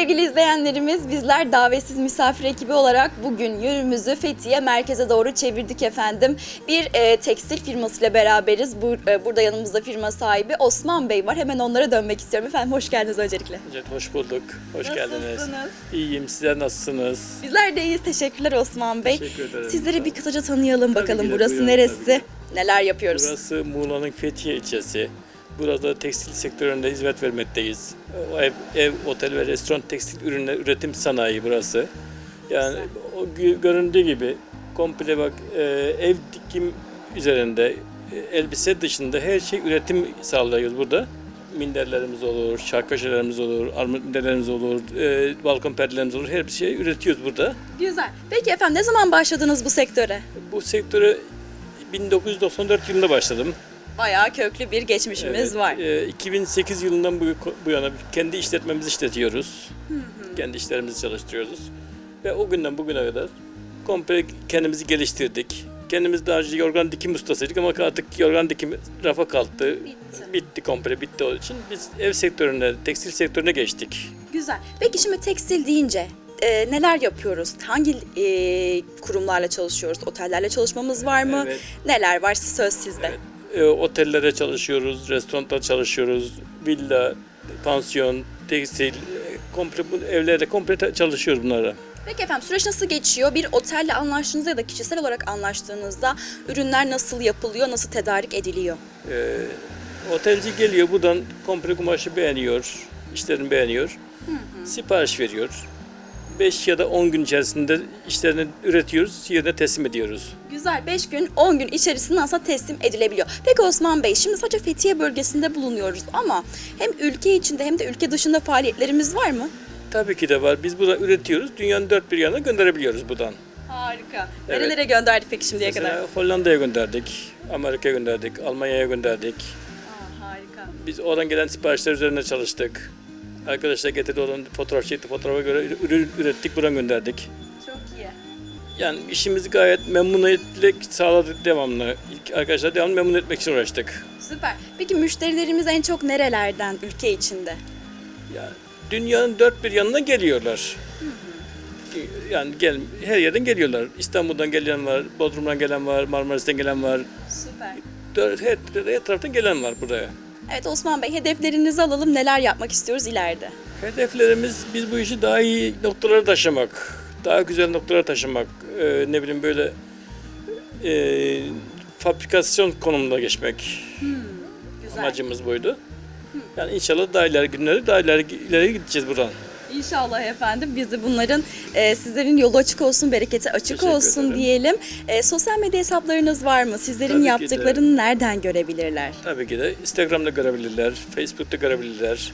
Sevgili izleyenlerimiz bizler davetsiz misafir ekibi olarak bugün yönümüzü Fethiye merkeze doğru çevirdik efendim. Bir e, tekstil firmasıyla beraberiz. Bu, e, burada yanımızda firma sahibi Osman Bey var. Hemen onlara dönmek istiyorum. Efendim hoş geldiniz öncelikle. Evet, hoş bulduk. Hoş geldiniz. Nasılsınız? İyiyim. Sizler nasılsınız? Bizler de iyiyiz. Teşekkürler Osman Bey. Teşekkür ederim. Sizleri bir kısaca tanıyalım Tabii bakalım. ki de, Burası buyurun, neresi? tabii Neler yapıyoruz? Burası Muğla'nın Fethiye ilçesi. Burada tekstil sektöründe hizmet vermekteyiz. Ev, ev, otel ve restoran tekstil ürünler üretim sanayi burası. Yani o gö- göründüğü gibi komple bak e, ev dikim üzerinde e, elbise dışında her şey üretim sağlıyoruz burada. Minderlerimiz olur, şarkıcılarımız olur, armutlerimiz olur, e, balkon perdelerimiz olur. Her bir şey üretiyoruz burada. Güzel. Peki efendim ne zaman başladınız bu sektöre? Bu sektöre 1994 yılında başladım. Bayağı köklü bir geçmişimiz var. e, 2008 yılından bu, bu yana kendi işletmemizi işletiyoruz. Kendi işlerimizi çalıştırıyoruz. Ve o günden bugüne kadar komple kendimizi geliştirdik. Kendimiz daha önce yorgan dikim ustasıydık ama artık yorgan dikim rafa kalktı. Bitti. Bitti komple bitti o için. Biz ev sektörüne, tekstil sektörüne geçtik. Güzel. Peki şimdi tekstil deyince e, neler yapıyoruz? Hangi e, kurumlarla çalışıyoruz? Otellerle çalışmamız var mı? Evet. Neler var? Söz sizde. Evet. E, otellere çalışıyoruz, restoranda çalışıyoruz, villa, pansiyon, tekstil, e, komple bu evlerde komple çalışıyoruz bunlara. Peki efendim süreç nasıl geçiyor? Bir otelle anlaştığınızda ya da kişisel olarak anlaştığınızda ürünler nasıl yapılıyor, nasıl tedarik ediliyor? E, otelci geliyor buradan komple kumaşı beğeniyor, işlerini beğeniyor, sipariş veriyor. 5 ya da 10 gün içerisinde işlerini üretiyoruz, yerine teslim ediyoruz. Güzel. 5 gün, 10 gün içerisinde aslında teslim edilebiliyor. Peki Osman Bey, şimdi sadece Fethiye bölgesinde bulunuyoruz ama hem ülke içinde hem de ülke dışında faaliyetlerimiz var mı? Tabii ki de var. Biz burada üretiyoruz, dünyanın dört bir yanına gönderebiliyoruz buradan. Harika. Evet. Nerelere gönderdik peki şimdiye kadar? Mesela Hollanda'ya gönderdik, Amerika'ya gönderdik, Almanya'ya gönderdik. Aa, harika. Biz oradan gelen siparişler üzerine çalıştık. Arkadaşlar getirdi oradan fotoğraf çekti, fotoğrafa göre ürün ürettik, buradan gönderdik. Çok iyi. Yani işimizi gayet memnuniyetle sağladık devamlı. Arkadaşlar devamlı memnun etmek için uğraştık. Süper. Peki müşterilerimiz en çok nerelerden ülke içinde? Yani dünyanın dört bir yanına geliyorlar. Yani gel, her yerden geliyorlar. İstanbul'dan gelen var, Bodrum'dan gelen var, Marmaris'ten gelen var. Süper. Dört, her, her taraftan gelen var buraya. Evet Osman Bey hedeflerinizi alalım. Neler yapmak istiyoruz ileride? Hedeflerimiz biz bu işi daha iyi noktalara taşımak, daha güzel noktalara taşımak, Ee, ne bileyim böyle e, fabrikasyon konumuna geçmek Güzel. amacımız buydu. Yani inşallah daha ileri günlere daha ileri, ileri gideceğiz buradan. İnşallah efendim biz de bunların e, sizlerin yolu açık olsun, bereketi açık Teşekkür olsun ederim. diyelim. E, sosyal medya hesaplarınız var mı? Sizlerin Tabii ki yaptıklarını nereden görebilirler? Tabii ki de Instagram'da görebilirler, Facebook'ta görebilirler,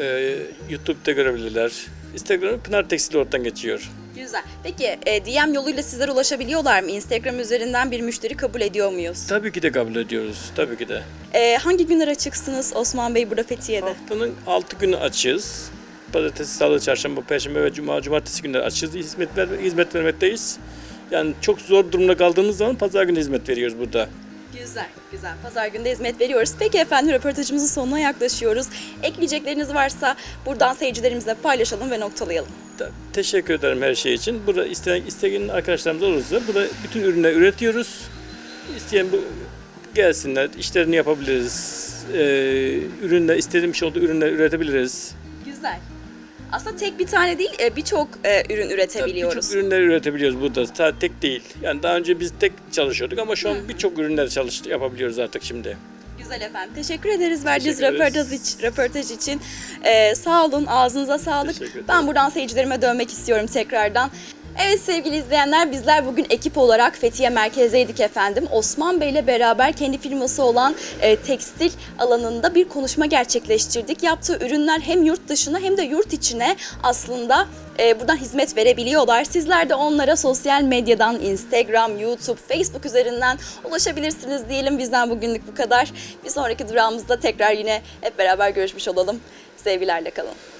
ee, YouTube'da görebilirler. Instagram Pınar Tekstil oradan geçiyor. Güzel. Peki e, DM yoluyla sizlere ulaşabiliyorlar mı? Instagram üzerinden bir müşteri kabul ediyor muyuz? Tabii ki de kabul ediyoruz, tabii ki de. E, hangi günler açıksınız Osman Bey burada Fethiye'de? Haftanın 6 günü açığız. Pazartesi, salı, çarşamba, perşembe ve cuma, cumartesi günleri açığız. Hizmet, ver, hizmet vermekteyiz. Yani çok zor durumda kaldığımız zaman pazar günü hizmet veriyoruz burada. Güzel, güzel. Pazar günü de hizmet veriyoruz. Peki efendim röportajımızın sonuna yaklaşıyoruz. Ekleyecekleriniz varsa buradan seyircilerimizle paylaşalım ve noktalayalım. Teşekkür ederim her şey için. Burada isteyen, isteyen arkadaşlarımız olursa burada bütün ürünleri üretiyoruz. İsteyen bu gelsinler, işlerini yapabiliriz. Ee, ürünler, istediğim şey olduğu ürünler üretebiliriz. Güzel. Aslında tek bir tane değil, e, birçok e, ürün üretebiliyoruz. Birçok ürünler üretebiliyoruz burada. Sadece tek değil. Yani daha önce biz tek çalışıyorduk ama şu an birçok ürünler çalış yapabiliyoruz artık şimdi. Güzel efendim. Teşekkür ederiz verdiğiniz Teşekkür ederiz. röportaj için. Röportaj için. Ee, sağ olun, ağzınıza sağlık. Teşekkür ederim. Ben buradan seyircilerime dönmek istiyorum tekrardan. Evet sevgili izleyenler bizler bugün ekip olarak Fethiye merkezdeydik efendim. Osman Bey ile beraber kendi firması olan e, tekstil alanında bir konuşma gerçekleştirdik. Yaptığı ürünler hem yurt dışına hem de yurt içine aslında e, buradan hizmet verebiliyorlar. Sizler de onlara sosyal medyadan Instagram, YouTube, Facebook üzerinden ulaşabilirsiniz diyelim. Bizden bugünlük bu kadar. Bir sonraki durağımızda tekrar yine hep beraber görüşmüş olalım. Sevgilerle kalın.